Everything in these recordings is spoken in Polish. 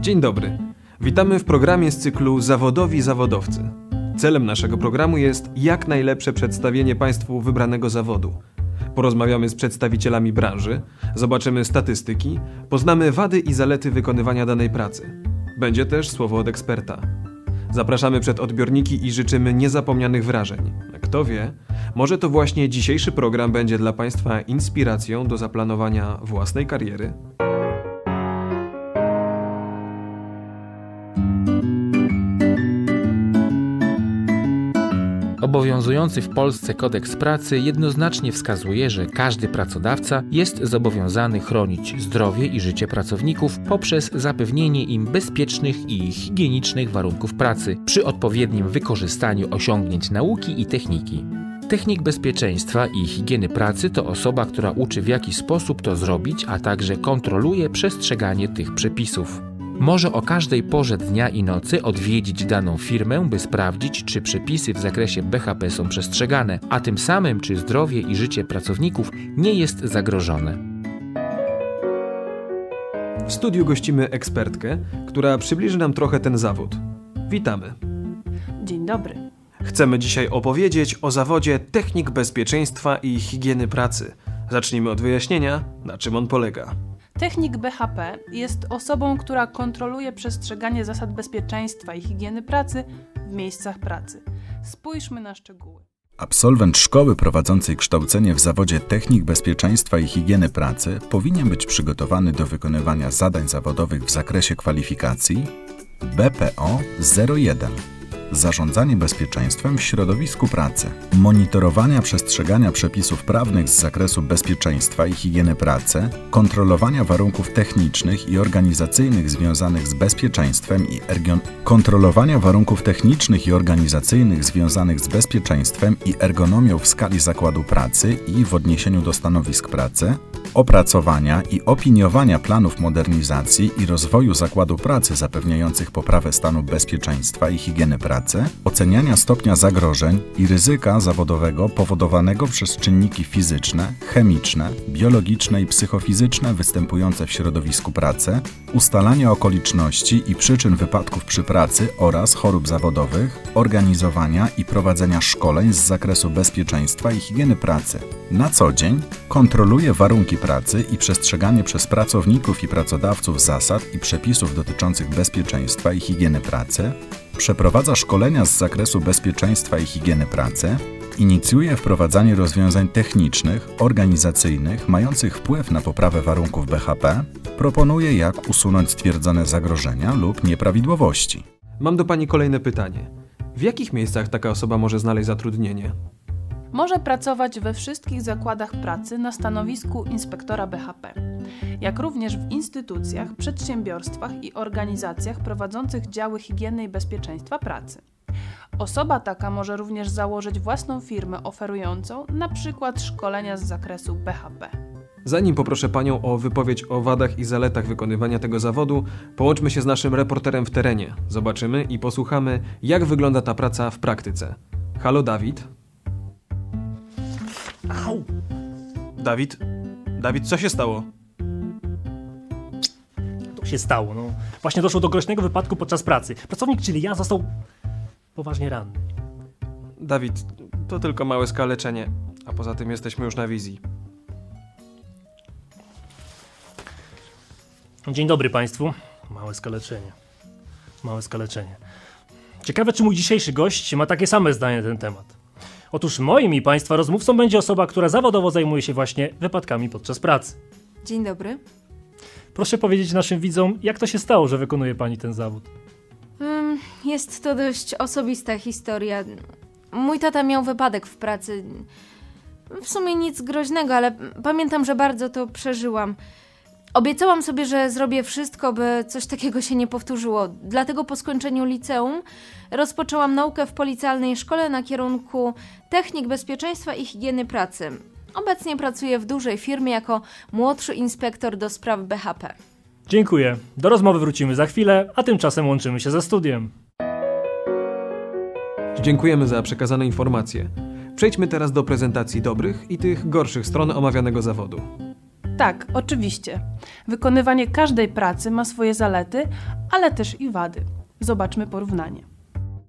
Dzień dobry. Witamy w programie z cyklu Zawodowi Zawodowcy. Celem naszego programu jest jak najlepsze przedstawienie Państwu wybranego zawodu. Porozmawiamy z przedstawicielami branży, zobaczymy statystyki, poznamy wady i zalety wykonywania danej pracy. Będzie też słowo od eksperta. Zapraszamy przed odbiorniki i życzymy niezapomnianych wrażeń. Kto wie, może to właśnie dzisiejszy program będzie dla Państwa inspiracją do zaplanowania własnej kariery, Obowiązujący w Polsce kodeks pracy jednoznacznie wskazuje, że każdy pracodawca jest zobowiązany chronić zdrowie i życie pracowników poprzez zapewnienie im bezpiecznych i higienicznych warunków pracy przy odpowiednim wykorzystaniu osiągnięć nauki i techniki. Technik bezpieczeństwa i higieny pracy to osoba, która uczy w jaki sposób to zrobić, a także kontroluje przestrzeganie tych przepisów. Może o każdej porze dnia i nocy odwiedzić daną firmę, by sprawdzić, czy przepisy w zakresie BHP są przestrzegane, a tym samym, czy zdrowie i życie pracowników nie jest zagrożone. W studiu gościmy ekspertkę, która przybliży nam trochę ten zawód. Witamy. Dzień dobry. Chcemy dzisiaj opowiedzieć o zawodzie technik bezpieczeństwa i higieny pracy. Zacznijmy od wyjaśnienia, na czym on polega. Technik BHP jest osobą, która kontroluje przestrzeganie zasad bezpieczeństwa i higieny pracy w miejscach pracy. Spójrzmy na szczegóły. Absolwent szkoły prowadzącej kształcenie w zawodzie technik bezpieczeństwa i higieny pracy powinien być przygotowany do wykonywania zadań zawodowych w zakresie kwalifikacji BPO 01. Zarządzanie bezpieczeństwem w środowisku pracy, monitorowania przestrzegania przepisów prawnych z zakresu bezpieczeństwa i higieny pracy, kontrolowania warunków technicznych i organizacyjnych związanych z bezpieczeństwem i kontrolowania warunków technicznych i organizacyjnych związanych z bezpieczeństwem i ergonomią w skali zakładu pracy i w odniesieniu do stanowisk pracy, opracowania i opiniowania planów modernizacji i rozwoju zakładu pracy zapewniających poprawę stanu bezpieczeństwa i higieny pracy, oceniania stopnia zagrożeń i ryzyka zawodowego powodowanego przez czynniki fizyczne, chemiczne, biologiczne i psychofizyczne występujące w środowisku pracy, ustalania okoliczności i przyczyn wypadków przy pracy oraz chorób zawodowych, organizowania i prowadzenia szkoleń z zakresu bezpieczeństwa i higieny pracy. Na co dzień kontroluje warunki pracy i przestrzeganie przez pracowników i pracodawców zasad i przepisów dotyczących bezpieczeństwa i higieny pracy, przeprowadza szkolenia z zakresu bezpieczeństwa i higieny pracy, inicjuje wprowadzanie rozwiązań technicznych, organizacyjnych mających wpływ na poprawę warunków BHP, proponuje jak usunąć stwierdzone zagrożenia lub nieprawidłowości. Mam do Pani kolejne pytanie. W jakich miejscach taka osoba może znaleźć zatrudnienie? Może pracować we wszystkich zakładach pracy na stanowisku inspektora BHP, jak również w instytucjach, przedsiębiorstwach i organizacjach prowadzących działy higieny i bezpieczeństwa pracy. Osoba taka może również założyć własną firmę oferującą przykład szkolenia z zakresu BHP. Zanim poproszę Panią o wypowiedź o wadach i zaletach wykonywania tego zawodu, połączmy się z naszym reporterem w terenie. Zobaczymy i posłuchamy, jak wygląda ta praca w praktyce. Halo, Dawid. Au! Dawid? Dawid, co się stało? To się stało, no. Właśnie doszło do groźnego wypadku podczas pracy. Pracownik, czyli ja, został poważnie ranny. Dawid, to tylko małe skaleczenie, a poza tym jesteśmy już na wizji. Dzień dobry Państwu. Małe skaleczenie. Małe skaleczenie. Ciekawe, czy mój dzisiejszy gość ma takie same zdanie na ten temat. Otóż moim i Państwa rozmówcą będzie osoba, która zawodowo zajmuje się właśnie wypadkami podczas pracy. Dzień dobry. Proszę powiedzieć naszym widzom, jak to się stało, że wykonuje Pani ten zawód. Jest to dość osobista historia. Mój tata miał wypadek w pracy. W sumie nic groźnego, ale pamiętam, że bardzo to przeżyłam. Obiecałam sobie, że zrobię wszystko, by coś takiego się nie powtórzyło. Dlatego po skończeniu liceum rozpoczęłam naukę w policjalnej szkole na kierunku technik bezpieczeństwa i higieny pracy. Obecnie pracuję w dużej firmie jako młodszy inspektor do spraw BHP. Dziękuję. Do rozmowy wrócimy za chwilę, a tymczasem łączymy się ze studiem. Dziękujemy za przekazane informacje. Przejdźmy teraz do prezentacji dobrych i tych gorszych stron omawianego zawodu. Tak, oczywiście. Wykonywanie każdej pracy ma swoje zalety, ale też i wady. Zobaczmy porównanie.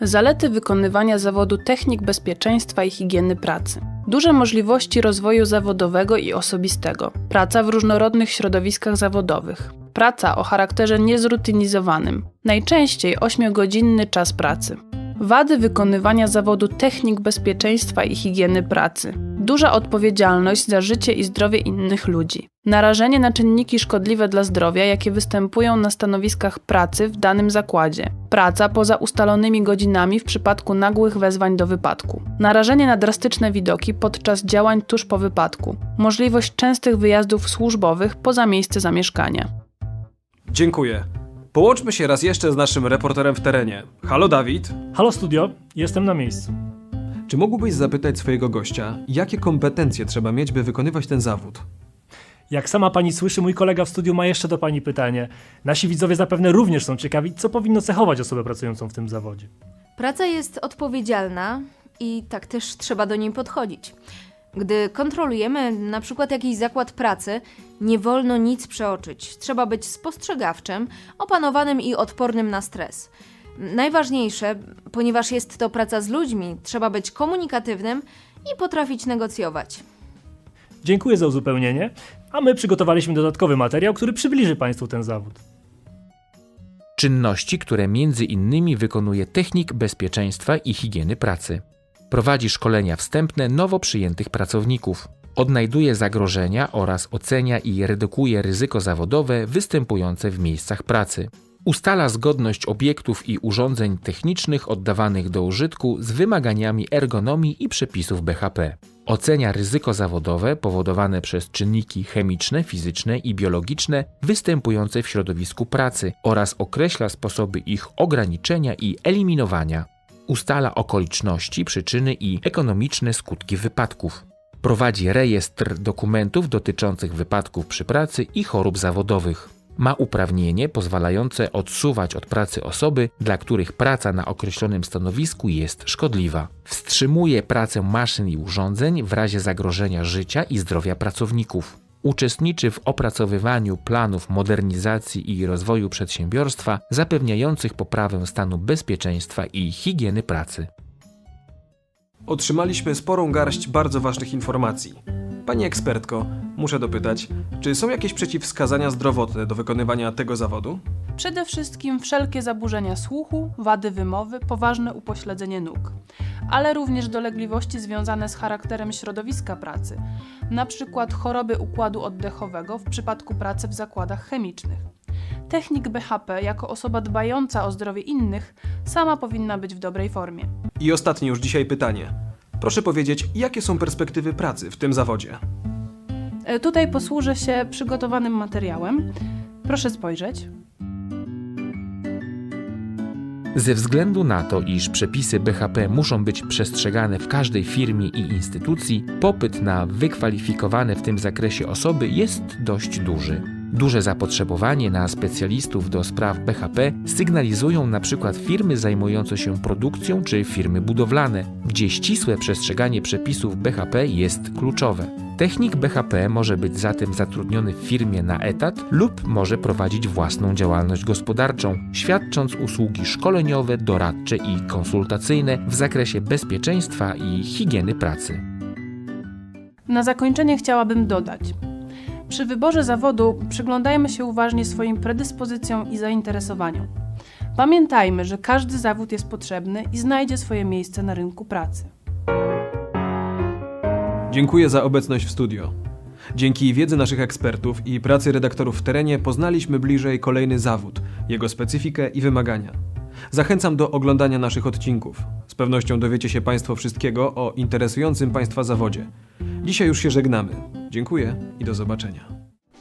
Zalety wykonywania zawodu technik bezpieczeństwa i higieny pracy. Duże możliwości rozwoju zawodowego i osobistego. Praca w różnorodnych środowiskach zawodowych. Praca o charakterze niezrutynizowanym. Najczęściej 8-godzinny czas pracy. Wady wykonywania zawodu technik bezpieczeństwa i higieny pracy. Duża odpowiedzialność za życie i zdrowie innych ludzi. Narażenie na czynniki szkodliwe dla zdrowia, jakie występują na stanowiskach pracy w danym zakładzie. Praca poza ustalonymi godzinami w przypadku nagłych wezwań do wypadku. Narażenie na drastyczne widoki podczas działań tuż po wypadku. Możliwość częstych wyjazdów służbowych poza miejsce zamieszkania. Dziękuję. Połączmy się raz jeszcze z naszym reporterem w terenie. Halo Dawid. Halo studio, jestem na miejscu. Czy mógłbyś zapytać swojego gościa, jakie kompetencje trzeba mieć, by wykonywać ten zawód? Jak sama pani słyszy, mój kolega w studiu ma jeszcze do pani pytanie. Nasi widzowie zapewne również są ciekawi, co powinno cechować osobę pracującą w tym zawodzie. Praca jest odpowiedzialna i tak też trzeba do niej podchodzić. Gdy kontrolujemy na przykład jakiś zakład pracy, nie wolno nic przeoczyć. Trzeba być spostrzegawczym, opanowanym i odpornym na stres. Najważniejsze, ponieważ jest to praca z ludźmi, trzeba być komunikatywnym i potrafić negocjować. Dziękuję za uzupełnienie, a my przygotowaliśmy dodatkowy materiał, który przybliży państwu ten zawód. Czynności, które między innymi wykonuje technik bezpieczeństwa i higieny pracy. Prowadzi szkolenia wstępne nowo przyjętych pracowników. Odnajduje zagrożenia oraz ocenia i redukuje ryzyko zawodowe występujące w miejscach pracy. Ustala zgodność obiektów i urządzeń technicznych oddawanych do użytku z wymaganiami ergonomii i przepisów BHP. Ocenia ryzyko zawodowe powodowane przez czynniki chemiczne, fizyczne i biologiczne występujące w środowisku pracy oraz określa sposoby ich ograniczenia i eliminowania. Ustala okoliczności, przyczyny i ekonomiczne skutki wypadków. Prowadzi rejestr dokumentów dotyczących wypadków przy pracy i chorób zawodowych. Ma uprawnienie pozwalające odsuwać od pracy osoby, dla których praca na określonym stanowisku jest szkodliwa. Wstrzymuje pracę maszyn i urządzeń w razie zagrożenia życia i zdrowia pracowników. Uczestniczy w opracowywaniu planów modernizacji i rozwoju przedsiębiorstwa zapewniających poprawę stanu bezpieczeństwa i higieny pracy. Otrzymaliśmy sporą garść bardzo ważnych informacji. Pani ekspertko, muszę dopytać, czy są jakieś przeciwwskazania zdrowotne do wykonywania tego zawodu? Przede wszystkim wszelkie zaburzenia słuchu, wady wymowy, poważne upośledzenie nóg, ale również dolegliwości związane z charakterem środowiska pracy, na przykład choroby układu oddechowego w przypadku pracy w zakładach chemicznych. Technik BHP, jako osoba dbająca o zdrowie innych, sama powinna być w dobrej formie. I ostatnie już dzisiaj pytanie. Proszę powiedzieć, jakie są perspektywy pracy w tym zawodzie? E, Tutaj posłużę się przygotowanym materiałem. Proszę spojrzeć. Ze względu na to, iż przepisy BHP muszą być przestrzegane w każdej firmie i instytucji, popyt na wykwalifikowane w tym zakresie osoby jest dość duży. Duże zapotrzebowanie na specjalistów do spraw BHP sygnalizują na przykład firmy zajmujące się produkcją czy firmy budowlane, gdzie ścisłe przestrzeganie przepisów BHP jest kluczowe. Technik BHP może być zatem zatrudniony w firmie na etat lub może prowadzić własną działalność gospodarczą, świadcząc usługi szkoleniowe, doradcze i konsultacyjne w zakresie bezpieczeństwa i higieny pracy. Na zakończenie chciałabym dodać. Przy wyborze zawodu przyglądajmy się uważnie swoim predyspozycjom i zainteresowaniom. Pamiętajmy, że każdy zawód jest potrzebny i znajdzie swoje miejsce na rynku pracy. Dziękuję za obecność w studio. Dzięki wiedzy naszych ekspertów i pracy redaktorów w terenie poznaliśmy bliżej kolejny zawód, jego specyfikę i wymagania. Zachęcam do oglądania naszych odcinków. Z pewnością dowiecie się Państwo wszystkiego o interesującym Państwa zawodzie. Dzisiaj już się żegnamy. Dziękuję i do zobaczenia.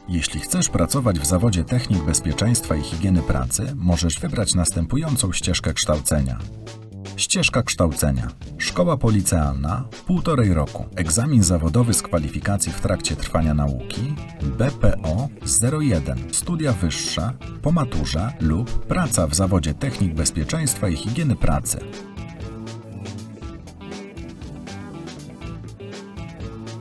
Jeśli chcesz pracować w zawodzie technik bezpieczeństwa i higieny pracy, możesz wybrać następującą ścieżkę kształcenia. Ścieżka kształcenia. Szkoła policealna półtorej roku. Egzamin zawodowy z kwalifikacji w trakcie trwania nauki. BPO 01. Studia wyższe po maturze lub praca w zawodzie technik bezpieczeństwa i higieny pracy.